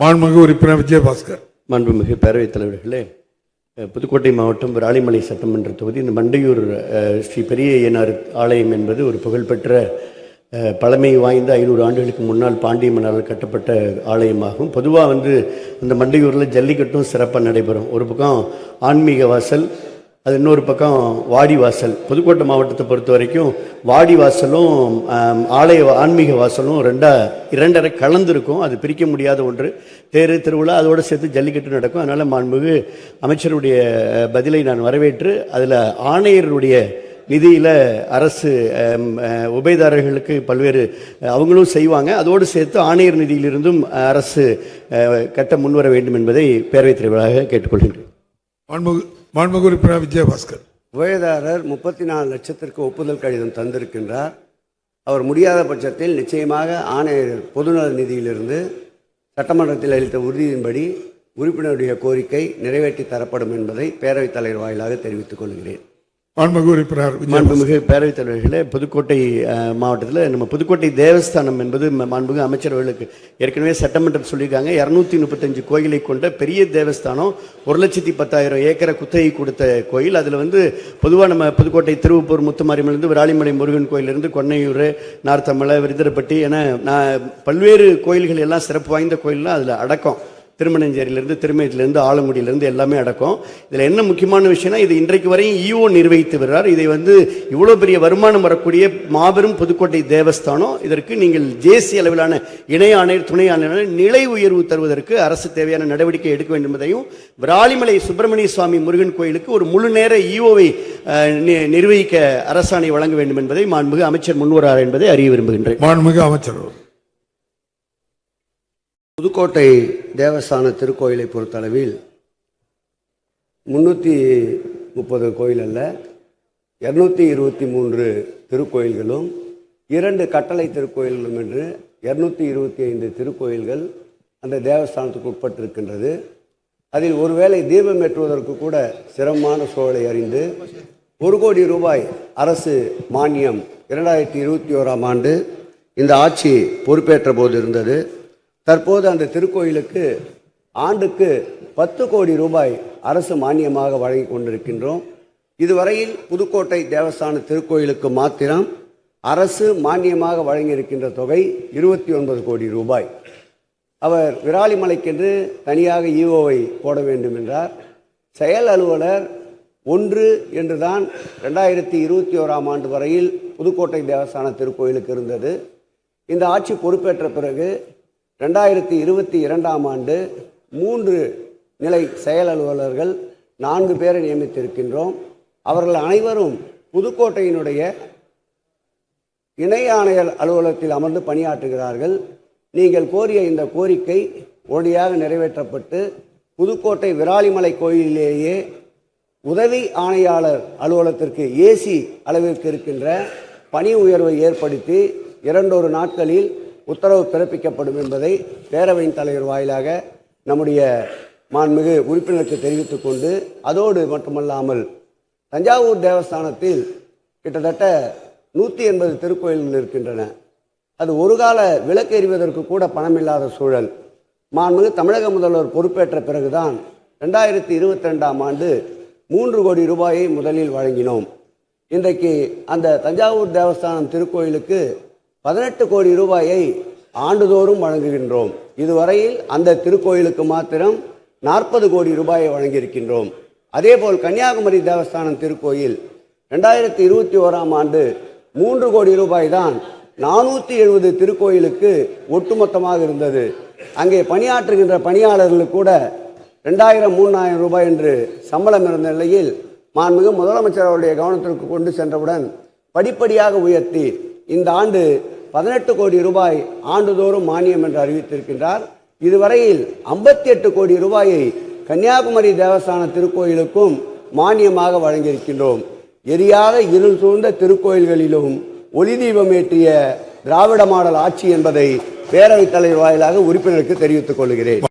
மாண்புமிகு உறுப்பினர் விஜயபாஸ்கர். மாண்புமிகு பேரவைத் தலைவர்களே புதுக்கோட்டை மாவட்டம் விராலிமலை சட்டமன்ற தொகுதி இந்த மண்டையூர் ஸ்ரீ பெரிய ஐயனார் ஆலயம் என்பது ஒரு புகழ்பெற்ற பழமை வாய்ந்த ஐநூறு ஆண்டுகளுக்கு முன்னால் பாண்டிய மன்னரால் கட்டப்பட்ட ஆலயமாகும். பொதுவாக வந்து அந்த மண்டையூரில் ஜல்லிக்கட்டும் சிறப்பாக நடைபெறும். ஒரு பக்கம் ஆன்மீக வாசல் அது இன்னொரு பக்கம் வாடிவாசல். புதுக்கோட்டை மாவட்டத்தை பொறுத்த வரைக்கும் வாடிவாசலும் ஆலய ஆன்மீக வாசலும் ரெண்டா இரண்டரை கலந்துருக்கும். அது பிரிக்க முடியாத ஒன்று. தேர் திருவிழா அதோடு சேர்த்து ஜல்லிக்கட்டு நடக்கும். அதனால் மாண்புமிகு அமைச்சருடைய பதிலை நான் வரவேற்று அதில் ஆணையருடைய நிதியில் அரசு உபயதாரர்களுக்கு பல்வேறு அவங்களும் செய்வாங்க. அதோடு சேர்த்து ஆணையர் நிதியிலிருந்தும் அரசு கட்ட முன்வர வேண்டும் என்பதை பேரவைத் தலைவராக கேட்டுக்கொள்கின்றேன். மாண்புமிகு மாண்புமிகு உறுப்பினர் விஜயபாஸ்கர். உபயதாரர் முப்பத்தி நாலு லட்சத்திற்கு ஒப்புதல் கடிதம் தந்திருக்கின்றார். அவர் முடியாத பட்சத்தில் நிச்சயமாக ஆணையர் பொதுநல நிதியிலிருந்து சட்டமன்றத்தில் அளித்த உறுதியின்படி உறுப்பினருடைய கோரிக்கை நிறைவேற்றி தரப்படும் என்பதை பேரவைத் தலைவர் வாயிலாக தெரிவித்துக் கொள்கிறேன். மாண்புமிகு பேரவைத் தலைவர்களே புதுக்கோட்டை மாவட்டத்தில் நம்ம புதுக்கோட்டை தேவஸ்தானம் என்பது மாண்புமிகு அமைச்சர்களுக்கு ஏற்கனவே சட்டமன்றம் சொல்லியிருக்காங்க. இரநூத்தி முப்பத்தஞ்சு கோயிலை கொண்ட பெரிய தேவஸ்தானம் ஒரு லட்சத்தி பத்தாயிரம் ஏக்கரை குத்தகை கொடுத்த கோயில். அதில் வந்து பொதுவாக நம்ம புதுக்கோட்டை திருவப்பூர் முத்துமாரியம்மன்லேருந்து விராலிமலை முருகன் கோயிலிருந்து கொன்னையூர் நார்த்தமலை விருதரப்பட்டி என நான் பல்வேறு கோயில்கள் எல்லாம் சிறப்பு வாய்ந்த கோயிலெலாம் அதில் அடக்கம். திருமணஞ்சேரியிலேருந்து திருமயத்திலேருந்து ஆலங்குடியிலேருந்து எல்லாமே அடக்கம். இதில் என்ன முக்கியமான விஷயம்னா இது இன்றைக்கு வரையும் இஓ நிர்வகித்து வருகிறார் இதை வந்து இவ்வளோ பெரிய வருமானம் வரக்கூடிய மாபெரும் புதுக்கோட்டை தேவஸ்தானம். இதற்கு நீங்கள் ஜேசி அளவிலான இணை ஆணையர் துணை ஆணையர் நிலை உயர்வு தருவதற்கு அரசு தேவையான நடவடிக்கை எடுக்க வேண்டும் என்பதையும் விராலிமலை சுப்பிரமணிய சுவாமி முருகன் கோயிலுக்கு ஒரு முழு நேர இஓவை நிர்வகிக்க அரசாணை வழங்க வேண்டும் என்பதை மாண்புமிகு அமைச்சர் முன்வரார் என்பதை அறிய விரும்புகின்றேன். மாண்புமிகு அமைச்சர் அவர்கள். புதுக்கோட்டை தேவஸ்தான திருக்கோயிலை பொறுத்தளவில் முன்னூற்றி முப்பது கோயில் அல்ல இரநூத்தி இருபத்தி மூன்று திருக்கோயில்களும் இரண்டு கட்டளை திருக்கோயில்களும் என்று இரநூத்தி இருபத்தி ஐந்து திருக்கோயில்கள் அந்த தேவஸ்தானத்துக்கு உட்பட்டிருக்கின்றது. அதில் ஒருவேளை தீபம் ஏற்றுவதற்கு கூட சிரமமான சூழலை அறிந்து ஒரு கோடி ரூபாய் அரசு மானியம் இரண்டாயிரத்தி இருபத்தி ஓராம் ஆண்டு இந்த ஆட்சி பொறுப்பேற்ற போது இருந்தது. தற்போது அந்த திருக்கோயிலுக்கு ஆண்டுக்கு பத்து கோடி ரூபாய் அரசு மானியமாக வழங்கி கொண்டிருக்கின்றோம். இதுவரையில் புதுக்கோட்டை தேவஸ்தான திருக்கோயிலுக்கு மாத்திரம் அரசு மானியமாக வழங்கியிருக்கின்ற தொகை இருபத்தி ஒன்பது கோடி ரூபாய். அவர் விராலிமலைக்கென்று தனியாக ஈஓவை போட வேண்டும் என்றார். செயல் அலுவலர் ஒன்று என்று தான் ரெண்டாயிரத்தி இருபத்தி ஓராம் ஆண்டு வரையில் புதுக்கோட்டை தேவஸ்தான திருக்கோயிலுக்கு இருந்தது. இந்த ஆட்சி பொறுப்பேற்ற பிறகு ரெண்டாயிரத்தி இருபத்தி இரண்டாம் ஆண்டு மூன்று நிலை செயல் அலுவலர்கள் நான்கு பேரை நியமித்திருக்கின்றோம். அவர்கள் அனைவரும் புதுக்கோட்டையினுடைய இணை ஆணையர் அலுவலகத்தில் அமர்ந்து பணியாற்றுகிறார்கள். நீங்கள் கோரிய இந்த கோரிக்கை உடனடியாக நிறைவேற்றப்பட்டு புதுக்கோட்டை விராலிமலை கோயிலிலேயே உதவி ஆணையாளர் அலுவலகத்திற்கு ஏசி அளவிற்கு இருக்கின்ற பணி உயர்வை ஏற்படுத்தி இரண்டொரு நாட்களில் உத்தரவு பிறப்பிக்கப்படும் என்பதை பேரவையின் தலைவர் வாயிலாக நம்முடைய மாண்புமிகு உறுப்பினருக்கு தெரிவித்துக் கொண்டு அதோடு மட்டுமல்லாமல் தஞ்சாவூர் தேவஸ்தானத்தில் கிட்டத்தட்ட நூற்றி எண்பது திருக்கோயில்கள் இருக்கின்றன அது ஒரு கால விளக்கு எறிவதற்கு கூட பணமில்லாத சூழல். மாண்புமிகு தமிழக முதல்வர் பொறுப்பேற்ற பிறகுதான் ரெண்டாயிரத்தி இருபத்தி ரெண்டாம் ஆண்டு மூன்று கோடி ரூபாயை முதலில் வழங்கினோம். இன்றைக்கு அந்த தஞ்சாவூர் தேவஸ்தானம் திருக்கோயிலுக்கு பதினெட்டு கோடி ரூபாயை ஆண்டுதோறும் வழங்குகின்றோம். இதுவரையில் அந்த திருக்கோயிலுக்கு மாத்திரம் நாற்பது கோடி ரூபாயை வழங்கியிருக்கின்றோம். அதேபோல் கன்னியாகுமரி தேவஸ்தானம் திருக்கோயில் ரெண்டாயிரத்தி இருபத்தி ஓராம் ஆண்டு மூன்று கோடி ரூபாய் தான் நானூற்றி எழுபது திருக்கோயிலுக்கு ஒட்டுமொத்தமாக இருந்தது. அங்கே பணியாற்றுகின்ற பணியாளர்களுக்கு கூட ரெண்டாயிரம் மூணாயிரம் ரூபாய் என்று சம்பளம் இருந்த நிலையில் மாண்புமிகு முதலமைச்சர் அவருடைய கவனத்திற்கு கொண்டு சென்றவுடன் படிப்படியாக உயர்த்தி இந்த ஆண்டு பதினெட்டு கோடி ரூபாய் ஆண்டுதோறும் மானியம் என்று அறிவித்திருக்கின்றார். இதுவரையில் ஐம்பத்தி எட்டு கோடி ரூபாயை கன்னியாகுமரி தேவஸ்தான திருக்கோயிலுக்கும் மானியமாக வழங்கியிருக்கின்றோம். எரியாத இருள் சூழ்ந்த திருக்கோயில்களிலும் ஒளி தீபம் ஏற்றிய திராவிட மாடல் ஆட்சி என்பதை பேரவைத் தலைவர் வாயிலாக உறுப்பினருக்கு தெரிவித்துக் கொள்கிறேன்.